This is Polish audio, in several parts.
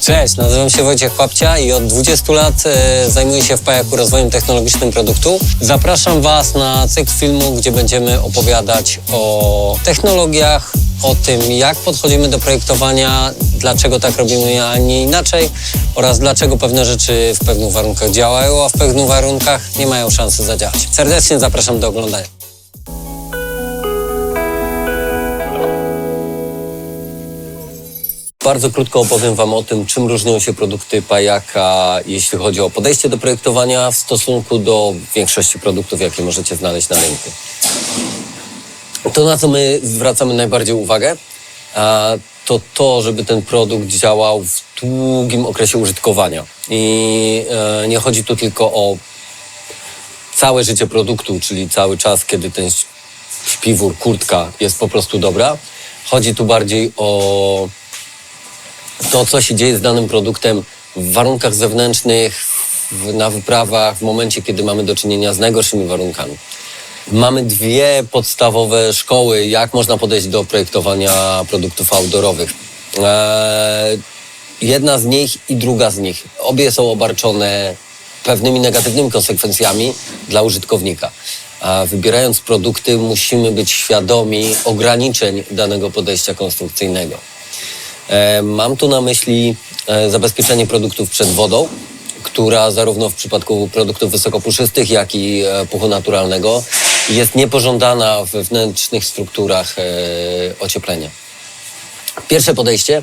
Cześć, nazywam się Wojciech Chłapcia i od 20 lat e, zajmuję się w Pajaku rozwojem technologicznym produktu. Zapraszam Was na cykl filmu, gdzie będziemy opowiadać o technologiach, o tym, jak podchodzimy do projektowania, dlaczego tak robimy, a nie inaczej oraz dlaczego pewne rzeczy w pewnych warunkach działają, a w pewnych warunkach nie mają szansy zadziałać. Serdecznie zapraszam do oglądania. Bardzo krótko opowiem Wam o tym, czym różnią się produkty Pajaka, jeśli chodzi o podejście do projektowania w stosunku do większości produktów, jakie możecie znaleźć na rynku. To, na co my zwracamy najbardziej uwagę, to to, żeby ten produkt działał w długim okresie użytkowania. I e, nie chodzi tu tylko o całe życie produktu, czyli cały czas, kiedy ten śpiwór, kurtka jest po prostu dobra. Chodzi tu bardziej o to, co się dzieje z danym produktem w warunkach zewnętrznych, w, na wyprawach, w momencie, kiedy mamy do czynienia z najgorszymi warunkami. Mamy dwie podstawowe szkoły, jak można podejść do projektowania produktów outdoorowych. Eee, jedna z nich i druga z nich. Obie są obarczone pewnymi negatywnymi konsekwencjami dla użytkownika. A wybierając produkty, musimy być świadomi ograniczeń danego podejścia konstrukcyjnego. E, Mam tu na myśli e, zabezpieczenie produktów przed wodą, która zarówno w przypadku produktów wysokopuszystych, jak i e, puchu naturalnego jest niepożądana w wewnętrznych strukturach ocieplenia. Pierwsze podejście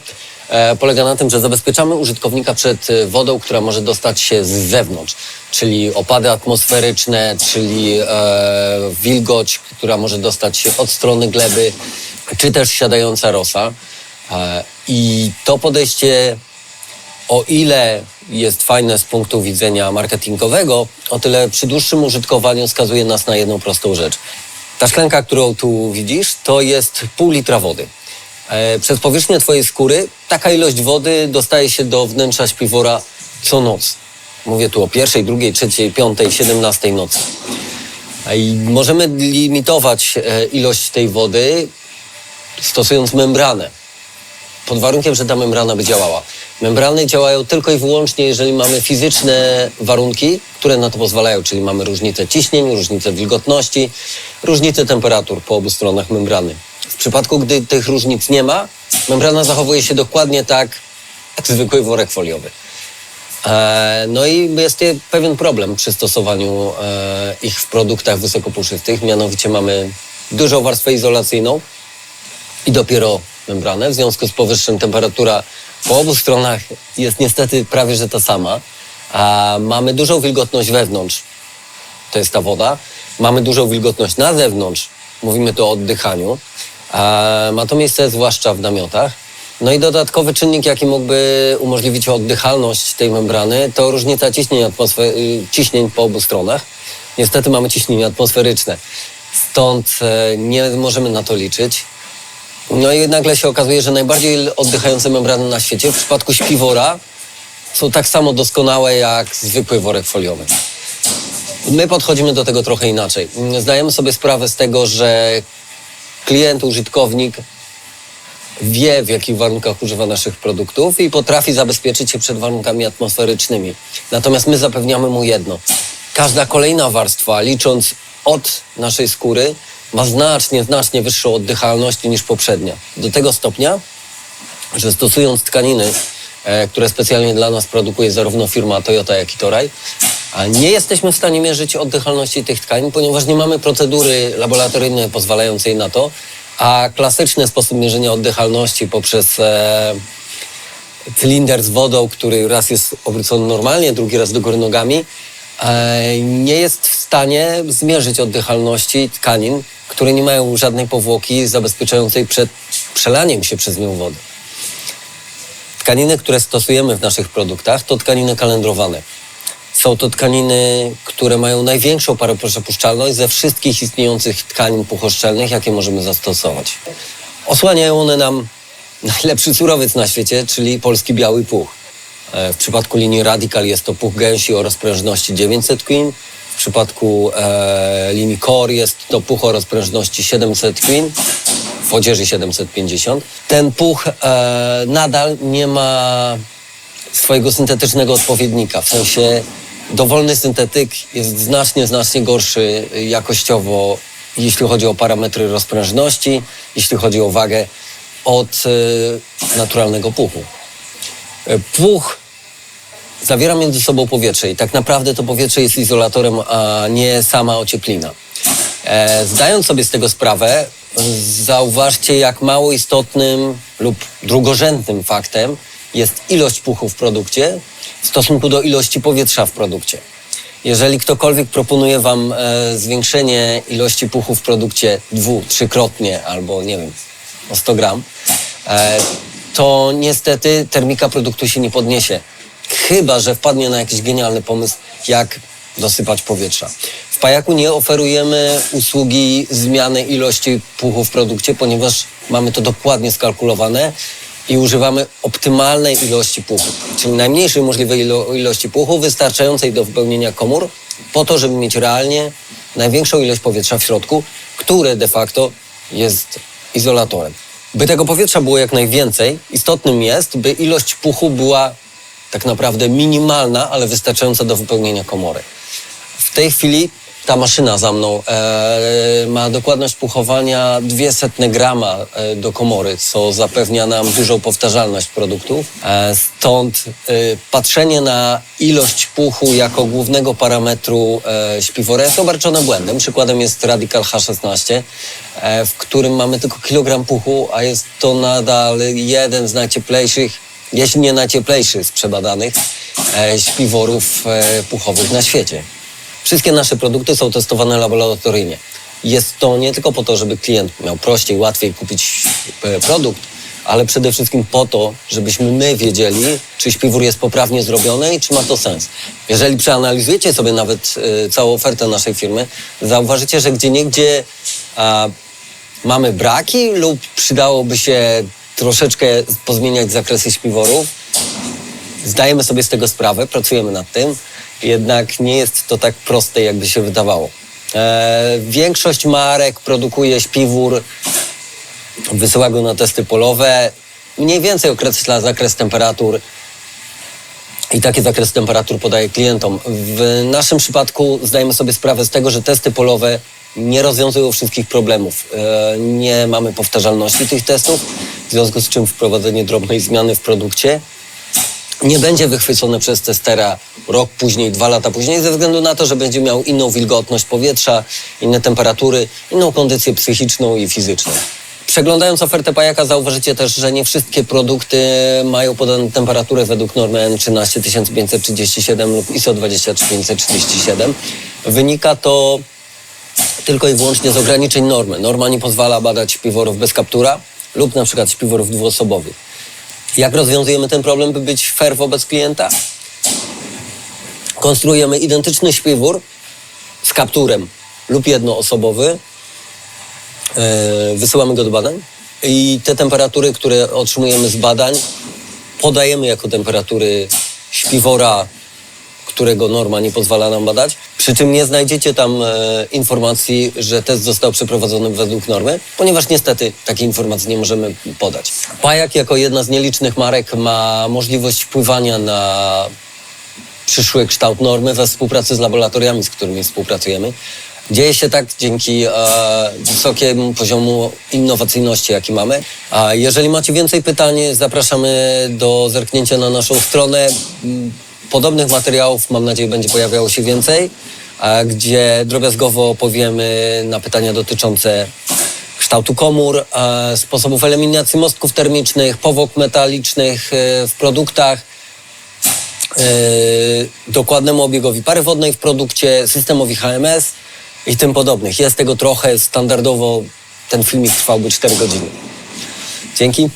polega na tym, że zabezpieczamy użytkownika przed wodą, która może dostać się z zewnątrz, czyli opady atmosferyczne, czyli wilgoć, która może dostać się od strony gleby, czy też siadająca rosa. E, I to podejście o ile jest fajne z punktu widzenia marketingowego, o tyle przy dłuższym użytkowaniu skazuje nas na jedną prostą rzecz. Ta szklanka, którą tu widzisz, to jest pół litra wody. E, przez powierzchnię twojej skóry taka ilość wody dostaje się do wnętrza śpiwora co noc. Mówię tu o pierwszej, drugiej, trzeciej, piątej, siedemnastej nocy. E, I możemy limitować ilość tej wody stosując membranę pod warunkiem, że ta membrana by działała. Membrany działają tylko i wyłącznie, jeżeli mamy fizyczne warunki, które na to pozwalają, czyli mamy różnicę ciśnień, różnicę wilgotności, różnicę temperatur po obu stronach membrany. W przypadku, gdy tych różnic nie ma, membrana zachowuje się dokładnie tak, jak zwykły worek foliowy. E, No i jest je- pewien problem przy stosowaniu e, ich w produktach wysokopuszystych, mianowicie mamy dużą warstwę izolacyjną, i dopiero membranę. W związku z powyższym temperatura po obu stronach jest niestety prawie że ta sama. A mamy dużą wilgotność wewnątrz, to jest ta woda. Mamy dużą wilgotność na zewnątrz, mówimy tu o oddychaniu. A ma to miejsce zwłaszcza w namiotach. No i dodatkowy czynnik, jaki mógłby umożliwić oddychalność tej membrany, to różnica ciśnień, y, ciśnień po obu stronach. Niestety mamy ciśnienie atmosferyczne, stąd e, nie możemy na to liczyć. No i nagle się okazuje, że najbardziej oddychające membrany na świecie w przypadku śpiwora są tak samo doskonałe jak zwykły worek foliowy. My podchodzimy do tego trochę inaczej. Zdajemy sobie sprawę z tego, że klient, użytkownik wie, w jakich warunkach używa naszych produktów i potrafi zabezpieczyć się przed warunkami atmosferycznymi. Natomiast my zapewniamy mu jedno. Każda kolejna warstwa, licząc od naszej skóry, ma znacznie, znacznie wyższą oddychalność niż poprzednia. Do tego stopnia, że stosując tkaniny, e, które specjalnie dla nas produkuje zarówno firma Toyota, jak i Toray, a nie jesteśmy w stanie mierzyć oddychalności tych tkanin, ponieważ nie mamy procedury laboratoryjnej pozwalającej na to, a klasyczny sposób mierzenia oddychalności poprzez e, cylinder z wodą, który raz jest obrócony normalnie, drugi raz do góry nogami, nie jest w stanie zmierzyć oddychalności tkanin, które nie mają żadnej powłoki zabezpieczającej przed przelaniem się przez nią wody. Tkaniny, które stosujemy w naszych produktach, to tkaniny kalendrowane. Są to tkaniny, które mają największą paroprzepuszczalność ze wszystkich istniejących tkanin puchoszczelnych, jakie możemy zastosować. Osłaniają one nam najlepszy surowiec na świecie, czyli polski biały puch. E, W przypadku linii Radical jest to puch gęsi o rozprężności 900 Queen. W przypadku e, linii Core jest to puch o rozprężności 700 Queen. W odzieży 750. Ten puch e, nadal nie ma swojego syntetycznego odpowiednika. W sensie dowolny syntetyk jest znacznie, znacznie gorszy jakościowo, jeśli chodzi o parametry rozprężności, jeśli chodzi o wagę, od e, naturalnego puchu. E, Puch zawiera między sobą powietrze i tak naprawdę to powietrze jest izolatorem, a nie sama ocieplina. E, zdając sobie z tego sprawę, zauważcie, jak mało istotnym lub drugorzędnym faktem jest ilość puchu w produkcie w stosunku do ilości powietrza w produkcie. Jeżeli ktokolwiek proponuje Wam e, zwiększenie ilości puchu w produkcie dwu, trzykrotnie albo nie wiem, o 100 gram, to niestety termika produktu się nie podniesie. Chyba, że wpadnie na jakiś genialny pomysł, jak dosypać powietrza. W Pajaku nie oferujemy usługi zmiany ilości puchu w produkcie, ponieważ mamy to dokładnie skalkulowane i używamy optymalnej ilości puchu, czyli najmniejszej możliwej ilo- ilości puchu, wystarczającej do wypełnienia komór, po to, żeby mieć realnie największą ilość powietrza w środku, które de facto jest izolatorem. By tego powietrza było jak najwięcej, istotnym jest, by ilość puchu była tak naprawdę minimalna, ale wystarczająca do wypełnienia komory. W tej chwili ta maszyna za mną e, ma dokładność puchowania 200 grama e, do komory, co zapewnia nam dużą powtarzalność produktów. E, stąd e, patrzenie na ilość puchu jako głównego parametru e, śpiwora jest obarczone błędem. Przykładem jest Radical H16, e, w którym mamy tylko kilogram puchu, a jest to nadal jeden z najcieplejszych jeśli nie najcieplejszy z przebadanych e, śpiworów e, puchowych na świecie. Wszystkie nasze produkty są testowane laboratoryjnie. Jest to nie tylko po to, żeby klient miał prościej, łatwiej kupić e, produkt, ale przede wszystkim po to, żebyśmy my wiedzieli, czy śpiwór jest poprawnie zrobiony i czy ma to sens. Jeżeli przeanalizujecie sobie nawet e, całą ofertę naszej firmy, zauważycie, że gdzieniegdzie a, mamy braki lub przydałoby się troszeczkę pozmieniać zakresy śpiworów. Zdajemy sobie z tego sprawę, pracujemy nad tym, jednak nie jest to tak proste, jakby się wydawało. E, większość marek produkuje śpiwór, wysyła go na testy polowe, mniej więcej określa zakres temperatur, i taki zakres temperatur podaje klientom. W naszym przypadku zdajemy sobie sprawę z tego, że testy polowe nie rozwiązują wszystkich problemów. E, Nie mamy powtarzalności tych testów, w związku z czym wprowadzenie drobnej zmiany w produkcie nie będzie wychwycone przez testera rok później, dwa lata później, ze względu na to, że będzie miał inną wilgotność powietrza, inne temperatury, inną kondycję psychiczną i fizyczną. Przeglądając ofertę pajaka zauważycie też, że nie wszystkie produkty mają podaną temperaturę według normy N 13537 lub ISO 23537. Wynika to tylko i wyłącznie z ograniczeń normy. Norma nie pozwala badać śpiworów bez kaptura lub na przykład śpiworów dwuosobowych. Jak rozwiązujemy ten problem, by być fair wobec klienta? Konstruujemy identyczny śpiwór z kapturem lub jednoosobowy. E, Wysyłamy go do badań i te temperatury, które otrzymujemy z badań, podajemy jako temperatury śpiwora, którego norma nie pozwala nam badać. Przy czym nie znajdziecie tam e, informacji, że test został przeprowadzony według normy, ponieważ niestety takiej informacji nie możemy podać. Pajak jako jedna z nielicznych marek ma możliwość wpływania na przyszły kształt normy we współpracy z laboratoriami, z którymi współpracujemy. Dzieje się tak dzięki e, wysokiemu poziomu innowacyjności, jaki mamy. A jeżeli macie więcej pytań, zapraszamy do zerknięcia na naszą stronę. Podobnych materiałów, mam nadzieję, będzie pojawiało się więcej, gdzie drobiazgowo opowiemy na pytania dotyczące kształtu komór, e, sposobów eliminacji mostków termicznych, powłok metalicznych e, w produktach, e, dokładnemu obiegowi pary wodnej w produkcie, systemowi HMS i tym podobnych. Jest tego trochę, standardowo ten filmik trwałby 4 godziny. Dzięki.